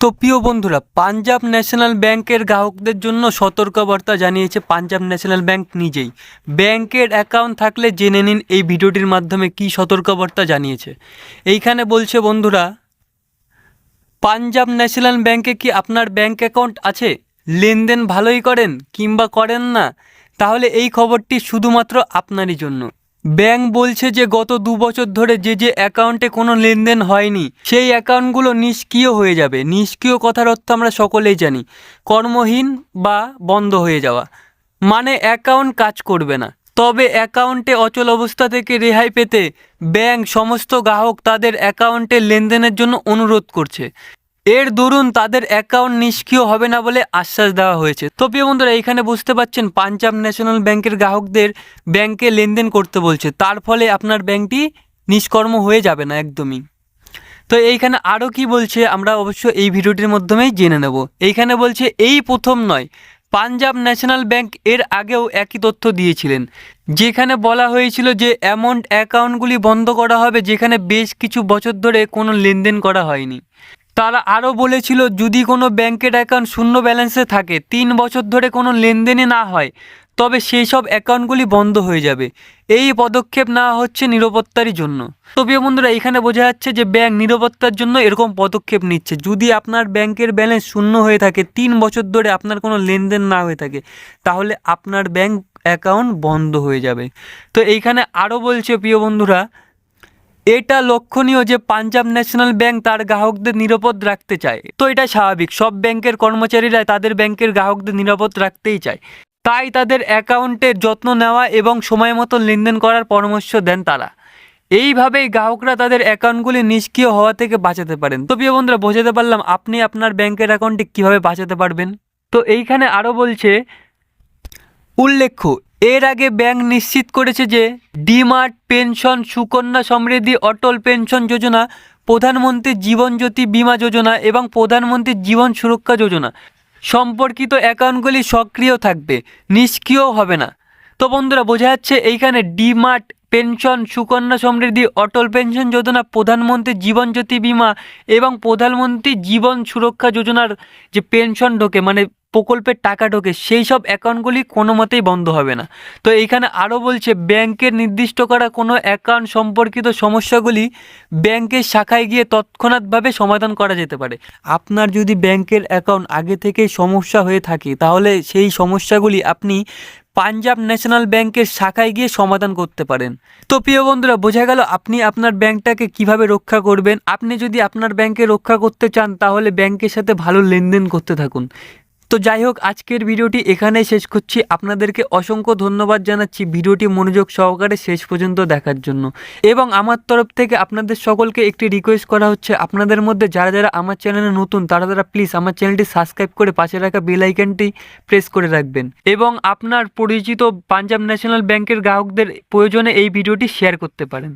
তো প্রিয় বন্ধুরা, পাঞ্জাব ন্যাশনাল ব্যাংকের গ্রাহকদের জন্য সতর্কবার্তা জানিয়েছে পাঞ্জাব ন্যাশনাল ব্যাংক নিজেই। ব্যাংকের অ্যাকাউন্ট থাকলে জেনে নিন এই ভিডিওটির মাধ্যমে কি সতর্কবার্তা জানিয়েছে। এইখানে বলছে বন্ধুরা, পাঞ্জাব ন্যাশনাল ব্যাংকে কি আপনার ব্যাংক অ্যাকাউন্ট আছে? লেনদেন ভালোই করেন কিংবা করেন না? তাহলে এই খবরটি শুধুমাত্র আপনারই জন্য। ব্যাংক বলছে যে গত দু বছর ধরে যে যে অ্যাকাউন্টে কোনো লেনদেন হয়নি, সেই অ্যাকাউন্টগুলো নিষ্ক্রিয় হয়ে যাবে। নিষ্ক্রিয় কথার অর্থ আমরা সকলেই জানি, কর্মহীন বা বন্ধ হয়ে যাওয়া। মানে অ্যাকাউন্ট কাজ করবে না। তবে অ্যাকাউন্টে অচল অবস্থা থেকে রেহাই পেতে ব্যাংক সমস্ত গ্রাহক তাদের অ্যাকাউন্টে লেনদেনের জন্য অনুরোধ করছে। এর দরুন তাদের অ্যাকাউন্ট নিষ্ক্রিয় হবে না বলে আশ্বাস দেওয়া হয়েছে। তো প্রিয় বন্ধুরা এখানে বুঝতে পাচ্ছেন পাঞ্জাব ন্যাশনাল ব্যাংকের গ্রাহকদের ব্যাংকে লেনদেন করতে বলছে। তার ফলে আপনার ব্যাংকটি নিষ্কর্ম হয়ে যাবে না একদমই। তো এইখানে আরও কি বলছে, আমরা অবশ্য এই ভিডিওটির মাধ্যমেই জেনে নেব। এইখানে বলছে, এই প্রথম নয়, পাঞ্জাব ন্যাশনাল ব্যাংক এর আগেও একই তথ্য দিয়েছিলেন। যেখানে বলা হয়েছিল যে অ্যামাউন্ট অ্যাকাউন্টগুলি বন্ধ করা হবে, যেখানে বেশ কিছু বছর ধরে কোনো লেনদেন করা হয়নি। তারা আরও বলেছিল, যদি কোনো ব্যাংকের অ্যাকাউন্ট শূন্য ব্যালেন্সে থাকে, তিন বছর ধরে কোনো লেনদেনে না হয়, তবে সেই সব অ্যাকাউন্টগুলি বন্ধ হয়ে যাবে। এই পদক্ষেপ নেওয়া হচ্ছে নিরাপত্তারই জন্য। তো প্রিয় বন্ধুরা, এখানে বোঝা যাচ্ছে যে ব্যাংক নিরাপত্তার জন্য এরকম পদক্ষেপ নিচ্ছে। যদি আপনার ব্যাংকের ব্যালেন্স শূন্য হয়ে থাকে, তিন বছর ধরে আপনার কোনো লেনদেন না হয়ে থাকে, তাহলে আপনার ব্যাংক অ্যাকাউন্ট বন্ধ হয়ে যাবে। তো এইখানে আরও বলছে প্রিয় বন্ধুরা এটা লক্ষণীয় যে পাঞ্জাব ন্যাশনাল ব্যাংক তার গ্রাহকদের নিরাপদ রাখতে চায়। তো এটা স্বাভাবিক, সব ব্যাংকের কর্মচারীরা তাদের ব্যাংকের গ্রাহকদের নিরাপদ রাখতেই চায়। তাই তাদের অ্যাকাউন্টের যত্ন নেওয়া এবং সময় মতো লেনদেন করার পরামর্শ দেন তারা। এইভাবেই গ্রাহকরা তাদের অ্যাকাউন্টগুলি নিষ্ক্রিয় হওয়া থেকে বাঁচাতে পারেন। তো প্রিয় বন্ধুরা, বোঝাতে পারলাম আপনি আপনার ব্যাংকের অ্যাকাউন্টটি কীভাবে বাঁচাতে পারবেন। তো এইখানে আরও বলছে, উল্লেখ্য এর আগে ব্যাংক নিশ্চিত করেছে যে ডিমার্ট পেনশন, সুকন্যা সমৃদ্ধি, অটল পেনশন যোজনা, প্রধানমন্ত্রী জীবন জ্যোতি বীমা যোজনা এবং প্রধানমন্ত্রী জীবন সুরক্ষা যোজনা সম্পর্কিত অ্যাকাউন্টগুলি সক্রিয় থাকবে নিষ্ক্রিয় হবে না। তো বন্ধুরা, বোঝা যাচ্ছে এইখানে ডিমার্ট পেনশন, সুকন্যা সমৃদ্ধি, অটল পেনশন যোজনা, প্রধানমন্ত্রী জীবন জ্যোতি বীমা এবং প্রধানমন্ত্রী জীবন সুরক্ষা যোজনার যে পেনশন ঢোকে মানে প্রকল্পের টাকা ঢোকে, সেই সব অ্যাকাউন্টগুলি কোনো মতেই বন্ধ হবে না। তো এইখানে আরও বলছে, ব্যাংকের নির্দিষ্ট করা কোনো অ্যাকাউন্ট সম্পর্কিত সমস্যাগুলি ব্যাংকের শাখায় গিয়ে তৎক্ষণাৎভাবে সমাধান করা যেতে পারে। আপনার যদি ব্যাংকের অ্যাকাউন্ট আগে থেকেই সমস্যা হয়ে থাকে, তাহলে সেই সমস্যাগুলি আপনি পাঞ্জাব ন্যাশনাল ব্যাংকের শাখায় গিয়ে সমাধান করতে পারেন। তো প্রিয় বন্ধুরা, বোঝা গেল আপনি আপনার ব্যাংকটাকে কীভাবে রক্ষা করবেন। আপনি যদি আপনার ব্যাংকে রক্ষা করতে চান, তাহলে ব্যাংকের সাথে ভালো লেনদেন করতে থাকুন। তো যাই হোক আজকের ভিডিওটি এখানেই শেষ করছি। আপনাদেরকে অসংখ্য ধন্যবাদ জানাচ্ছি ভিডিওটি মনোযোগ সহকারে শেষ পর্যন্ত দেখার জন্য। এবং আমার তরফ থেকে আপনাদের সকলকে একটি রিকোয়েস্ট করা হচ্ছে, আপনাদের মধ্যে যারা যারা আমার চ্যানেলে নতুন, তারা তারা প্লিজ আমার চ্যানেলটি সাবস্ক্রাইব করে পাশে রাখা বেল আইকনটি প্রেস করে রাখবেন। এবং আপনার পরিচিত পাঞ্জাব ন্যাশনাল ব্যাংকের গ্রাহকদের প্রয়োজনে এই ভিডিওটি শেয়ার করতে পারেন।